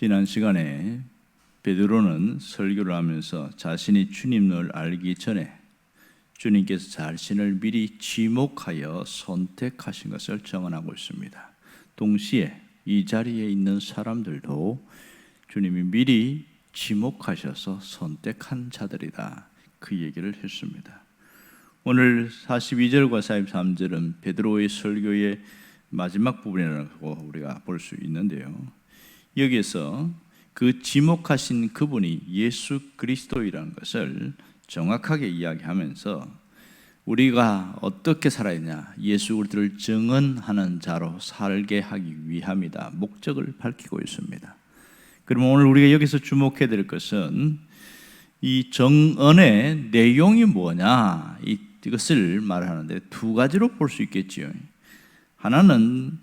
지난 시간에 베드로는 설교를 하면서 자신이 주님을 알기 전에 주님께서 자신을 미리 지목하여 선택하신 것을 정언하고 있습니다. 동시에 이 자리에 있는 사람들도 주님이 미리 지목하셔서 선택한 자들이다. 그 얘기를 했습니다. 오늘 42절과 43절은 베드로의 설교의 마지막 부분이라고 우리가 볼 수 있는데요. 여기에서 그 지목하신 그분이 예수 그리스도이라는 것을 정확하게 이야기하면서 우리가 어떻게 살아야 예수 그리스도를 증언하는 자로 살게 하기 위함이다. 목적을 밝히고 있습니다. 그러면 오늘 우리가 여기서 주목해야 될 것은 이 정언의 내용이 뭐냐 이것을 말하는데 두 가지로 볼 수 있겠지요. 하나는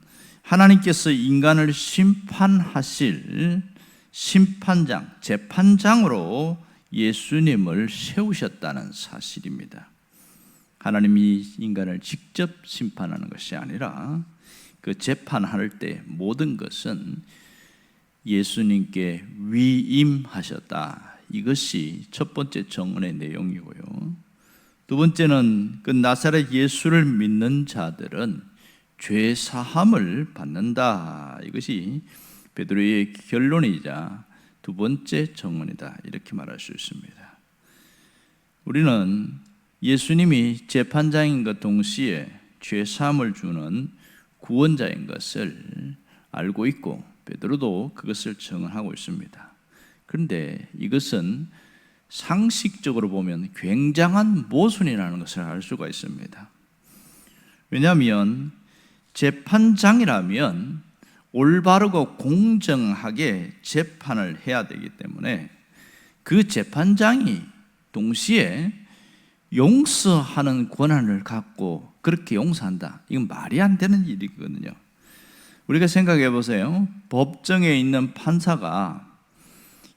하나님께서 인간을 심판하실 심판장, 재판장으로 예수님을 세우셨다는 사실입니다. 하나님이 인간을 직접 심판하는 것이 아니라 그 재판할 때 모든 것은 예수님께 위임하셨다. 이것이 첫 번째 정언의 내용이고요. 두 번째는 그 나사렛 예수를 믿는 자들은 죄 사함을 받는다. 이것이 베드로의 결론이자 두 번째 정언이다. 이렇게 말할 수 있습니다. 우리는 예수님이 재판장인 것 동시에 죄 사함을 주는 구원자인 것을 알고 있고 베드로도 그것을 정언하고 있습니다. 그런데 이것은 상식적으로 보면 굉장한 모순이라는 것을 알 수가 있습니다. 왜냐하면 재판장이라면 올바르고 공정하게 재판을 해야 되기 때문에 그 재판장이 동시에 용서하는 권한을 갖고 그렇게 용서한다. 이건 말이 안 되는 일이거든요. 우리가 생각해 보세요. 법정에 있는 판사가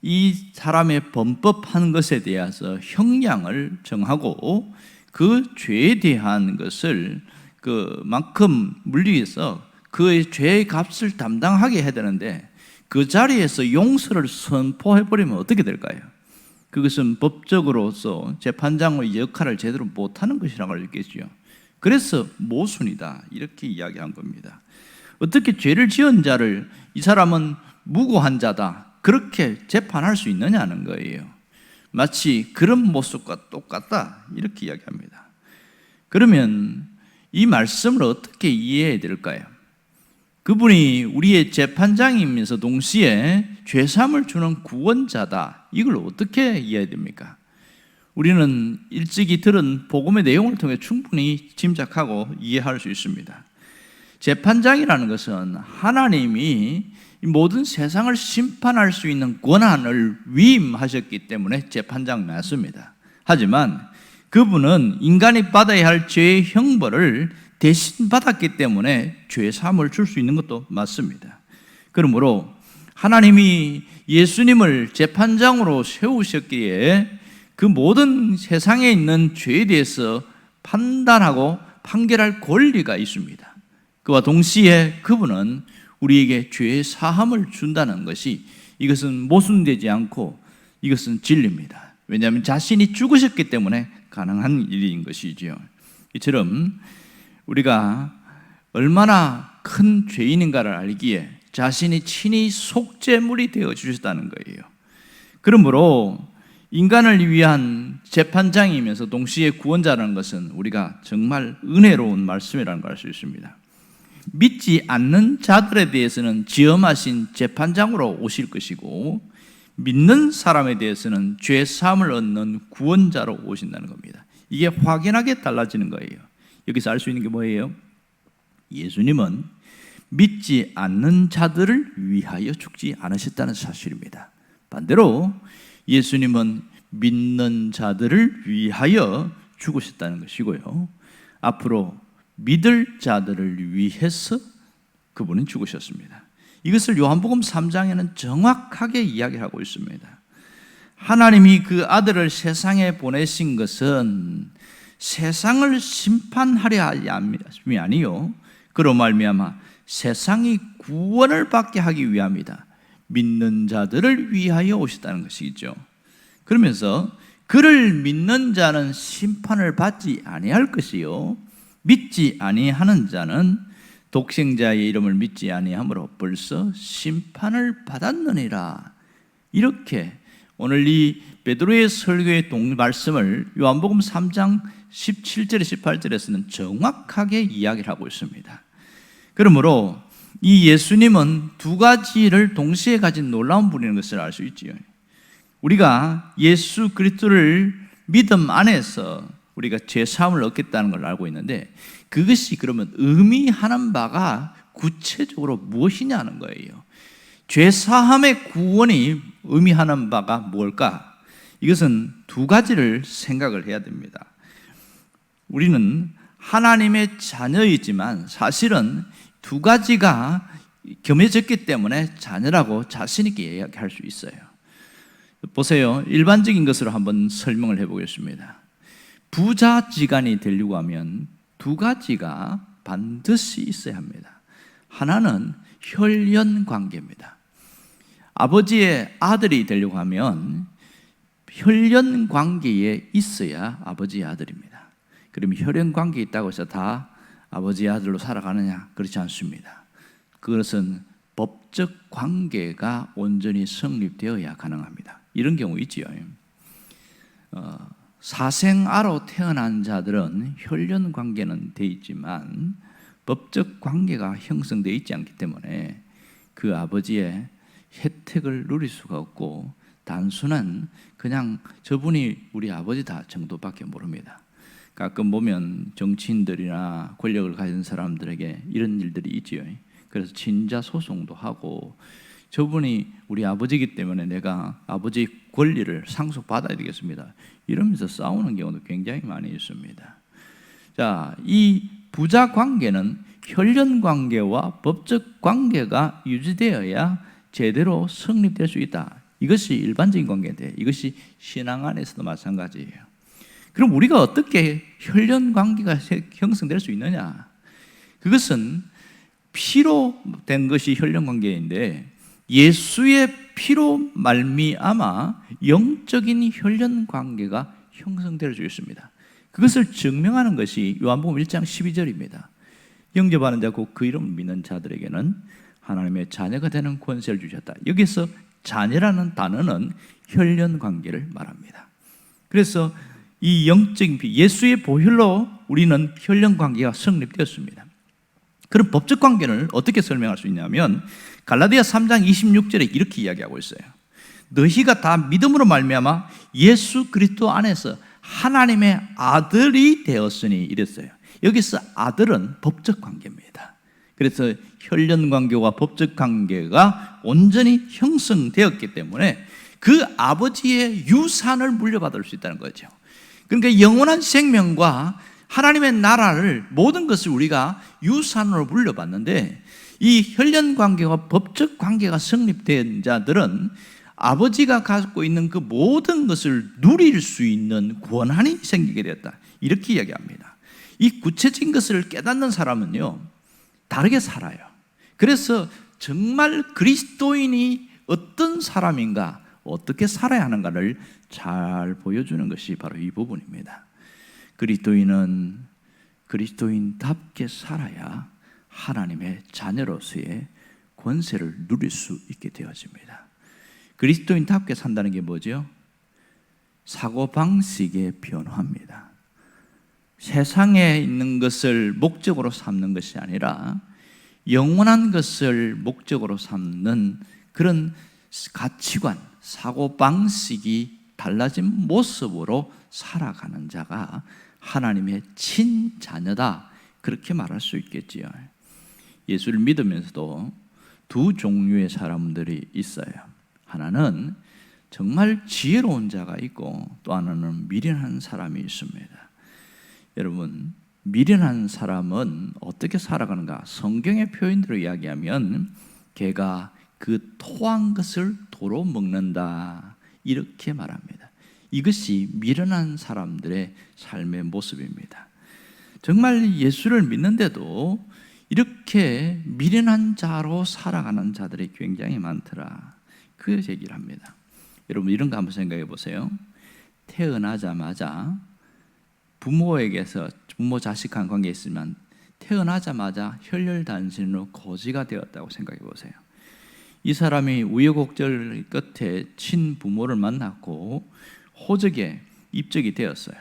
이 사람의 범법한 것에 대해서 형량을 정하고 그 죄에 대한 것을 그 만큼 물리에서 그의 죄의 값을 담당하게 해야 되는데 그 자리에서 용서를 선포해 버리면 어떻게 될까요? 그것은 법적으로서 재판장의 역할을 제대로 못하는 것이라고 알겠죠. 그래서 모순이다 이렇게 이야기한 겁니다. 어떻게 죄를 지은 자를 이 사람은 무고한 자다 그렇게 재판할 수 있느냐는 거예요. 마치 그런 모습과 똑같다 이렇게 이야기합니다. 그러면 이 말씀을 어떻게 이해해야 될까요? 그분이 우리의 재판장이면서 동시에 죄삼을 주는 구원자다. 이걸 어떻게 이해해야 됩니까? 우리는 일찍이 들은 복음의 내용을 통해 충분히 짐작하고 이해할 수 있습니다. 재판장이라는 것은 하나님이 모든 세상을 심판할 수 있는 권한을 위임하셨기 때문에 재판장 맞습니다. 하지만 그분은 인간이 받아야 할 죄의 형벌을 대신 받았기 때문에 죄 사함을 줄 수 있는 것도 맞습니다. 그러므로 하나님이 예수님을 재판장으로 세우셨기에 그 모든 세상에 있는 죄에 대해서 판단하고 판결할 권리가 있습니다. 그와 동시에 그분은 우리에게 죄의 사함을 준다는 것이 이것은 모순되지 않고 이것은 진리입니다. 왜냐하면 자신이 죽으셨기 때문에 가능한 일인 것이지요. 이처럼 우리가 얼마나 큰 죄인인가를 알기에 자신이 친히 속죄물이 되어 주셨다는 거예요. 그러므로 인간을 위한 재판장이면서 동시에 구원자라는 것은 우리가 정말 은혜로운 말씀이라는 걸 알 수 있습니다. 믿지 않는 자들에 대해서는 지엄하신 재판장으로 오실 것이고 믿는 사람에 대해서는 죄 사함을 얻는 구원자로 오신다는 겁니다. 이게 확연하게 달라지는 거예요. 여기서 알 수 있는 게 뭐예요? 예수님은 믿지 않는 자들을 위하여 죽지 않으셨다는 사실입니다. 반대로 예수님은 믿는 자들을 위하여 죽으셨다는 것이고요. 앞으로 믿을 자들을 위해서 그분은 죽으셨습니다. 이것을 요한복음 3장에는 정확하게 이야기하고 있습니다. 하나님이 그 아들을 세상에 보내신 것은 세상을 심판하려 함이 아니요 그로 말미암아 세상이 구원을 받게 하기 위함이다. 믿는 자들을 위하여 오셨다는 것이죠. 그러면서 그를 믿는 자는 심판을 받지 아니할 것이요 믿지 아니하는 자는 독생자의 이름을 믿지 아니하므로 벌써 심판을 받았느니라. 이렇게 오늘 이 베드로의 설교의 동 말씀을 요한복음 3장 17절에 18절에서는 정확하게 이야기를 하고 있습니다. 그러므로 이 예수님은 두 가지를 동시에 가진 놀라운 분인 것을 알 수 있지요. 우리가 예수 그리스도를 믿음 안에서 우리가 죄 사함을 얻겠다는 걸 알고 있는데 그것이 그러면 의미하는 바가 구체적으로 무엇이냐는 거예요. 죄 사함의 구원이 의미하는 바가 뭘까? 이것은 두 가지를 생각을 해야 됩니다. 우리는 하나님의 자녀이지만 사실은 두 가지가 겸해졌기 때문에 자녀라고 자신있게 이야기할 수 있어요. 보세요. 일반적인 것으로 한번 설명을 해보겠습니다. 부자지간이 되려고 하면 두 가지가 반드시 있어야 합니다. 하나는 혈연 관계입니다. 아버지의 아들이 되려고 하면 혈연 관계에 있어야 아버지의 아들입니다. 그럼 혈연 관계에 있다고 해서 다 아버지의 아들로 살아가느냐? 그렇지 않습니다. 그것은 법적 관계가 온전히 성립되어야 가능합니다. 이런 경우 있지요. 어, 사생아로 태어난 자들은 혈연 관계는 돼 있지만 법적 관계가 형성돼 있지 않기 때문에 그 아버지의 혜택을 누릴 수가 없고 단순한 그냥 저분이 우리 아버지다 정도밖에 모릅니다. 가끔 보면 정치인들이나 권력을 가진 사람들에게 이런 일들이 있지요. 그래서 친자 소송도 하고 저분이 우리 아버지이기 때문에 내가 아버지 권리를 상속받아야 되겠습니다. 이러면서 싸우는 경우도 굉장히 많이 있습니다. 자, 이 부자 관계는 혈연 관계와 법적 관계가 유지되어야 제대로 성립될 수 있다. 이것이 일반적인 관계인데 이것이 신앙 안에서도 마찬가지예요. 그럼 우리가 어떻게 혈연 관계가 형성될 수 있느냐? 그것은 피로 된 것이 혈연 관계인데 예수의 피로 말미암아 영적인 혈연 관계가 형성될 수 있습니다. 그것을 증명하는 것이 요한복음 1장 12절입니다. 영접하는 자곧그 이름을 믿는 자들에게는 하나님의 자녀가 되는 권세를 주셨다. 여기서 자녀라는 단어는 혈연 관계를 말합니다. 그래서 이 영적인 피, 예수의 보혈로 우리는 혈연 관계가 성립되었습니다. 그럼 법적 관계를 어떻게 설명할 수 있냐면 갈라디아 3장 26절에 이렇게 이야기하고 있어요. 너희가 다 믿음으로 말미암아 예수 그리스도 안에서 하나님의 아들이 되었으니 이랬어요. 여기서 아들은 법적 관계입니다. 그래서 혈연 관계와 법적 관계가 온전히 형성되었기 때문에 그 아버지의 유산을 물려받을 수 있다는 거죠. 그러니까 영원한 생명과 하나님의 나라를 모든 것을 우리가 유산으로 물려받는데 이 혈연 관계와 법적 관계가 성립된 자들은 아버지가 갖고 있는 그 모든 것을 누릴 수 있는 권한이 생기게 되었다. 이렇게 이야기합니다. 이 구체적인 것을 깨닫는 사람은요, 다르게 살아요. 그래서 정말 그리스도인이 어떤 사람인가, 어떻게 살아야 하는가를 잘 보여주는 것이 바로 이 부분입니다. 그리스도인은 그리스도인답게 살아야 하나님의 자녀로서의 권세를 누릴 수 있게 되어집니다. 그리스도인답게 산다는 게 뭐죠? 사고방식의 변화입니다. 세상에 있는 것을 목적으로 삼는 것이 아니라 영원한 것을 목적으로 삼는 그런 가치관, 사고방식이 달라진 모습으로 살아가는 자가 하나님의 친자녀다. 그렇게 말할 수 있겠지요. 예수를 믿으면서도 두 종류의 사람들이 있어요. 하나는 정말 지혜로운 자가 있고 또 하나는 미련한 사람이 있습니다. 여러분, 미련한 사람은 어떻게 살아가는가? 성경의 표현대로 이야기하면 걔가 그 토한 것을 도로 먹는다. 이렇게 말합니다. 이것이 미련한 사람들의 삶의 모습입니다. 정말 예수를 믿는데도 이렇게 미련한 자로 살아가는 자들이 굉장히 많더라. 그 얘기를 합니다. 여러분 이런 거 한번 생각해 보세요. 태어나자마자 부모에게서 부모 자식 간 관계 있으면 태어나자마자 혈혈단신으로 거지가 되었다고 생각해 보세요. 이 사람이 우여곡절 끝에 친부모를 만났고 호적에 입적이 되었어요.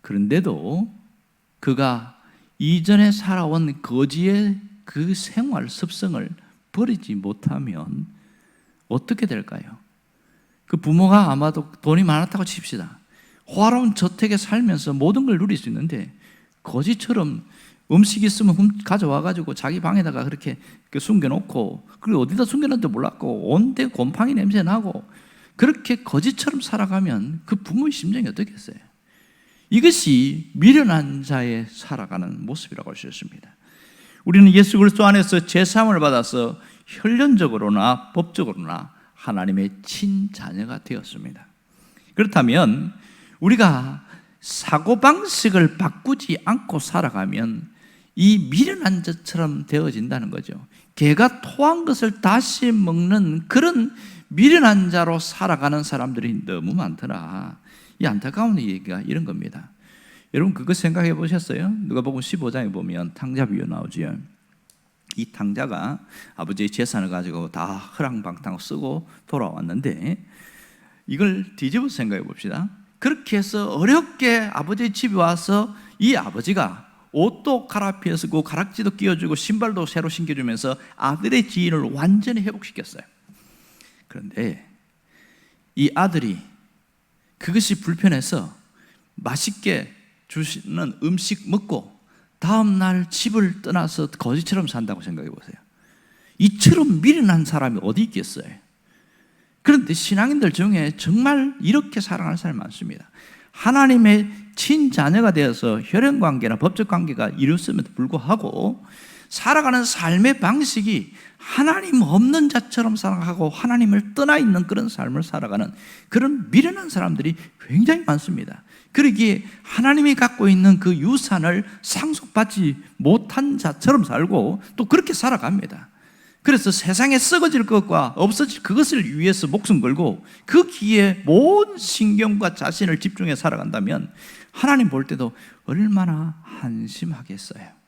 그런데도 그가 이전에 살아온 거지의 그 생활 습성을 버리지 못하면 어떻게 될까요? 그 부모가 아마도 돈이 많았다고 칩시다. 화로운 저택에 살면서 모든 걸 누릴 수 있는데 거지처럼 음식 있으면 훔- 가져와가지고 자기 방에다가 그렇게 그 숨겨놓고 그리고 어디다 숨겨놨는지 몰랐고 온데 곰팡이 냄새 나고 그렇게 거지처럼 살아가면 그 부모의 심정이 어떻겠어요? 이것이 미련한 자의 살아가는 모습이라고 할 수 있습니다. 우리는 예수 그리스도 안에서 제사함을 받아서 혈련적으로나 법적으로나 하나님의 친자녀가 되었습니다. 그렇다면 우리가 사고 방식을 바꾸지 않고 살아가면 이 미련한 자처럼 되어진다는 거죠. 개가 토한 것을 다시 먹는 그런 미련한 자로 살아가는 사람들이 너무 많더라. 이 안타까운 얘기가 이런 겁니다. 여러분 그거 생각해 보셨어요? 누가복음 15장에 보면 탕자 비유 나오지요. 이 탕자가 아버지의 재산을 가지고 다 허랑방탕 쓰고 돌아왔는데 이걸 뒤집어 생각해 봅시다. 그렇게 해서 어렵게 아버지 집에 와서 이 아버지가 옷도 갈아피어 쓰고 가락지도 끼워주고 신발도 새로 신겨주면서 아들의 지인을 완전히 회복시켰어요. 그런데 이 아들이 그것이 불편해서 맛있게 주시는 음식 먹고 다음 날 집을 떠나서 거지처럼 산다고 생각해 보세요. 이처럼 미련한 사람이 어디 있겠어요? 그런데 신앙인들 중에 정말 이렇게 살아가는 사람이 많습니다. 하나님의 친자녀가 되어서 혈연 관계나 법적 관계가 이뤘음에도 불구하고 살아가는 삶의 방식이 하나님 없는 자처럼 살아가고 하나님을 떠나 있는 그런 삶을 살아가는 그런 미련한 사람들이 굉장히 많습니다. 그러기에 하나님이 갖고 있는 그 유산을 상속받지 못한 자처럼 살고 또 그렇게 살아갑니다. 그래서 세상에 썩어질 것과 없어질 그것을 위해서 목숨 걸고 그 기에 모든 신경과 자신을 집중해 살아간다면 하나님 볼 때도 얼마나 한심하겠어요.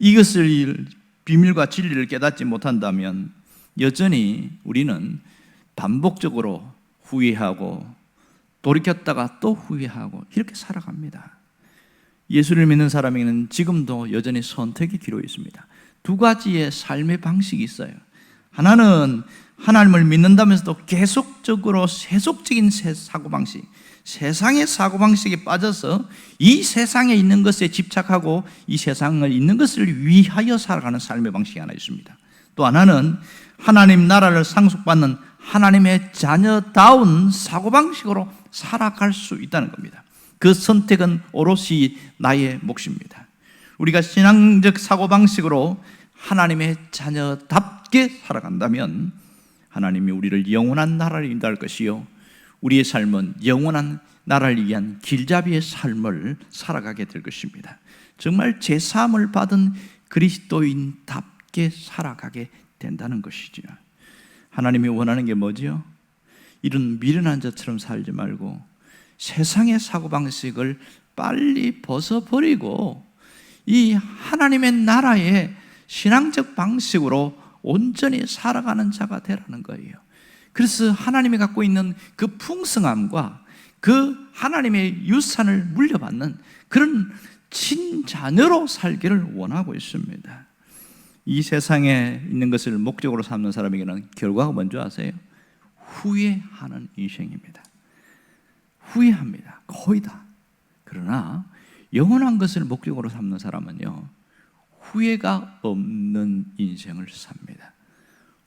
이것을 비밀과 진리를 깨닫지 못한다면 여전히 우리는 반복적으로 후회하고 돌이켰다가 또 후회하고 이렇게 살아갑니다. 예수를 믿는 사람에게는 지금도 여전히 선택의 기로 있습니다. 두 가지의 삶의 방식이 있어요. 하나는 하나님을 믿는다면서도 계속적으로 세속적인 사고방식, 세상의 사고방식에 빠져서 이 세상에 있는 것에 집착하고 이 세상을 있는 것을 위하여 살아가는 삶의 방식이 하나 있습니다. 또 하나는 하나님 나라를 상속받는 하나님의 자녀다운 사고방식으로 살아갈 수 있다는 겁니다. 그 선택은 오롯이 나의 몫입니다. 우리가 신앙적 사고방식으로 하나님의 자녀답게 살아간다면 하나님이 우리를 영원한 나라를 인도할 것이요. 우리의 삶은 영원한 나라를 위한 길잡이의 삶을 살아가게 될 것입니다. 정말 제사함을 받은 그리스도인답게 살아가게 된다는 것이지요. 하나님이 원하는 게 뭐지요? 이런 미련한 자처럼 살지 말고 세상의 사고방식을 빨리 벗어버리고 이 하나님의 나라의 신앙적 방식으로 온전히 살아가는 자가 되라는 거예요. 그래서 하나님이 갖고 있는 그 풍성함과 그 하나님의 유산을 물려받는 그런 친자녀로 살기를 원하고 있습니다. 이 세상에 있는 것을 목적으로 삼는 사람에게는 결과가 뭔지 아세요? 후회하는 인생입니다. 후회합니다. 거의 다. 그러나 영원한 것을 목적으로 삼는 사람은요, 후회가 없는 인생을 삽니다.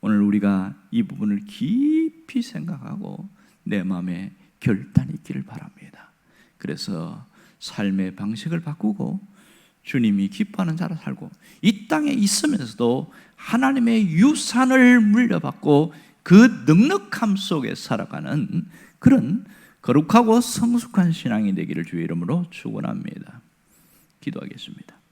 오늘 우리가 이 부분을 깊이 생각하고 내 마음에 결단이 있기를 바랍니다. 그래서 삶의 방식을 바꾸고 주님이 기뻐하는 자로 살고 이 땅에 있으면서도 하나님의 유산을 물려받고 그 넉넉함 속에 살아가는 그런 거룩하고 성숙한 신앙이 되기를 주의 이름으로 축원합니다. 기도하겠습니다.